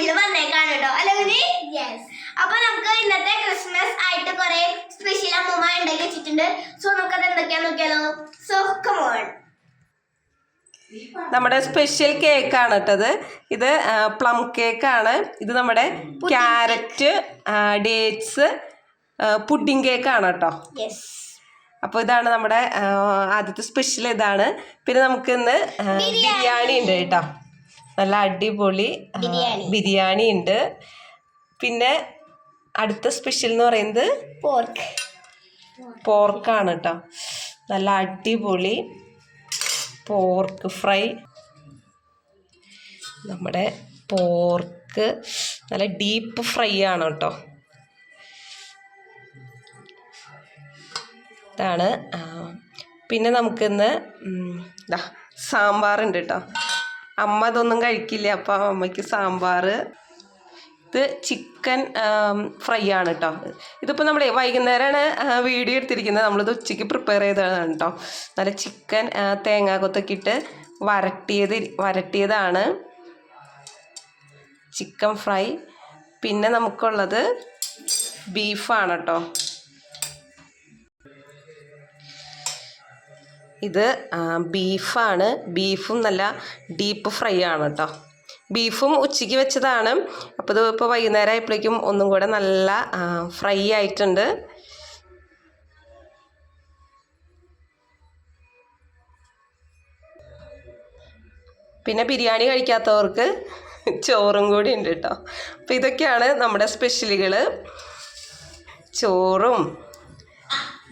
കയ്യിൽ വന്നേക്കാണ് കേട്ടോ അല്ലെ കുഞ്ഞി? അപ്പൊ നമുക്ക് ഇന്നത്തെ ക്രിസ്മസ് ആയിട്ട് കൊറേ സ്പെഷ്യൽ അമ്മൂമ്മ ഉണ്ടാക്കി വെച്ചിട്ടുണ്ട്. സോ നമുക്കത് എന്തൊക്കെയാ നോക്കിയാലോ? സോ കമോൺ നമ്മുടെ സ്പെഷ്യൽ കേക്കാണ് കേട്ടത് ഇത്. പ്ലം കേക്കാണ് ഇത് നമ്മുടെ ക്യാരറ്റ് ഡേറ്റ്സ് പുഡിംഗ് കേക്കാണ് കേട്ടോ അപ്പോൾ ഇതാണ് നമ്മുടെ ആദ്യത്തെ സ്പെഷ്യൽ ഇതാണ്. പിന്നെ നമുക്ക് ഇന്ന് ബിരിയാണി. ഉണ്ട് കേട്ടോ നല്ല അടിപൊളി ബിരിയാണി. ഉണ്ട്. പിന്നെ അടുത്ത സ്പെഷ്യൽ എന്ന് പറയുന്നത് പോർക്ക് പോർക്കാണ് കേട്ടോ നല്ല അടിപൊളി പോർക്ക് ഫ്രൈ. നമ്മുടെ പോർക്ക് നല്ല ഡീപ്പ് ഫ്രൈ ആണ് കേട്ടോ ഇതാണ് പിന്നെ നമുക്കിന്ന് സാമ്പാറുണ്ട് കേട്ടോ അമ്മ അതൊന്നും കഴിക്കില്ല. അപ്പോൾ അമ്മയ്ക്ക് സാമ്പാർ ഇത് ചിക്കൻ ഫ്രൈ ആണ് കേട്ടോ ഇതിപ്പോൾ നമ്മൾ വൈകുന്നേരമാണ് വീഡിയോ എടുത്തിരിക്കുന്നത്. നമ്മളിത് ഉച്ചയ്ക്ക് പ്രിപ്പയർ ചെയ്തതാണ് കേട്ടോ നല്ല ചിക്കൻ തേങ്ങാ കൊത്തൊക്കെ ഇട്ട് വരട്ടിയത് വരട്ടിയതാണ്. Chicken fry. പിന്നെ നമുക്കുള്ളത് ബീഫാണ് കേട്ടോ ഇത് ബീഫാണ്. ബീഫും നല്ല ഡീപ്പ് ഫ്രൈ ആണ് കേട്ടോ ബീഫും ഉച്ചയ്ക്ക് വെച്ചതാണ്. അപ്പോൾ ഇത് ഇപ്പോൾ വൈകുന്നേരം ആയപ്പോഴേക്കും ഒന്നും കൂടെ നല്ല ഫ്രൈ ആയിട്ടുണ്ട്. പിന്നെ ബിരിയാണി കഴിക്കാത്തവർക്ക് ചോറും കൂടി ഉണ്ട് കേട്ടോ അപ്പോൾ ഇതൊക്കെയാണ് നമ്മുടെ സ്പെഷ്യലുകൾ ചോറും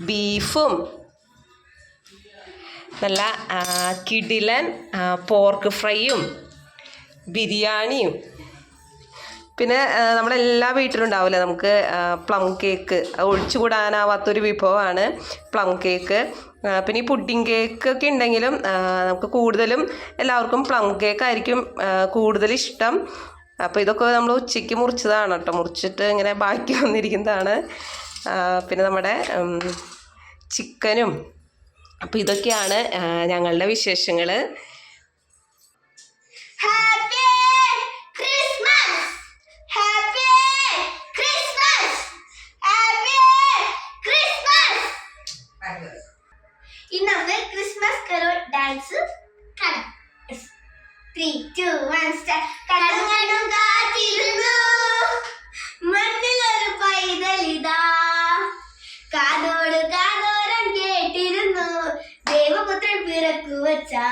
ബീഫും നല്ല കിടിലൻ പോർക്ക് ഫ്രൈയും ബിരിയാണിയും. പിന്നെ നമ്മളെല്ലാ വീട്ടിലും ഉണ്ടാവില്ലേ നമുക്ക് പ്ലം കേക്ക് ഒഴിച്ചുകൂടാനാവാത്തൊരു വിഭവമാണ് പ്ലം കേക്ക് പിന്നെ ഈ പുഡിംഗ് കേക്ക് ഒക്കെ ഉണ്ടെങ്കിലും നമുക്ക് കൂടുതലും എല്ലാവർക്കും പ്ലം കേക്ക് ആയിരിക്കും കൂടുതൽ ഇഷ്ടം. അപ്പോൾ ഇതൊക്കെ നമ്മൾ ഉച്ചയ്ക്ക് മുറിച്ചതാണ് കേട്ടോ. മുറിച്ചിട്ട് ഇങ്ങനെ ബാക്കി വന്നിരിക്കുന്നതാണ്. പിന്നെ നമ്മുടെ ചിക്കനും അപ്പോൾ ഇതൊക്കെയാണ് ഞങ്ങളുടെ വിശേഷങ്ങൾ happy Christmas happy Christmas happy Christmas ഇന്ന് നമുക്ക് ക്രിസ്മസ് കരോൾ ഡാൻസ് കാണാം ത്രീ ടു വൺ സ്റ്റാർ കണ്ണും കണ്ണും കാത്തിരുന്നു മണ്ണിലൊരു പൈതലിതാ കാതോട് കാതോരം കേട്ടിരുന്നു ദേവപുത്രൻ വച്ചാ.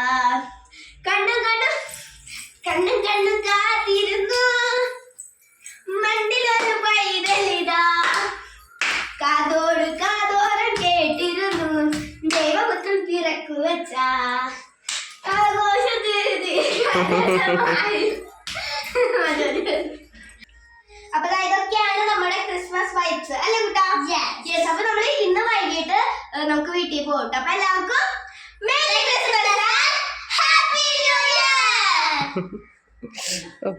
കണ്ണും കണ്ണും കണ്ണും കണ്ണും കാത്തിരുന്നു. മണ്ണിലൊരു പൈതലിതാ കാതോട് കാതോരം കേട്ടിരുന്നു. ദേവപുത്രൻ പിറക്കു വച്ച. അപ്പൊ ഇതൊക്കെയാണ് നമ്മുടെ ക്രിസ്മസ് വൈബ്സ് അല്ലെ കുട്ടാ? യെസ് അപ്പൊ നമ്മൾ ഇന്ന് വൈകിട്ട് നമുക്ക് വീട്ടിൽ പോകട്ടെ. അപ്പൊ എല്ലാവർക്കും 我 不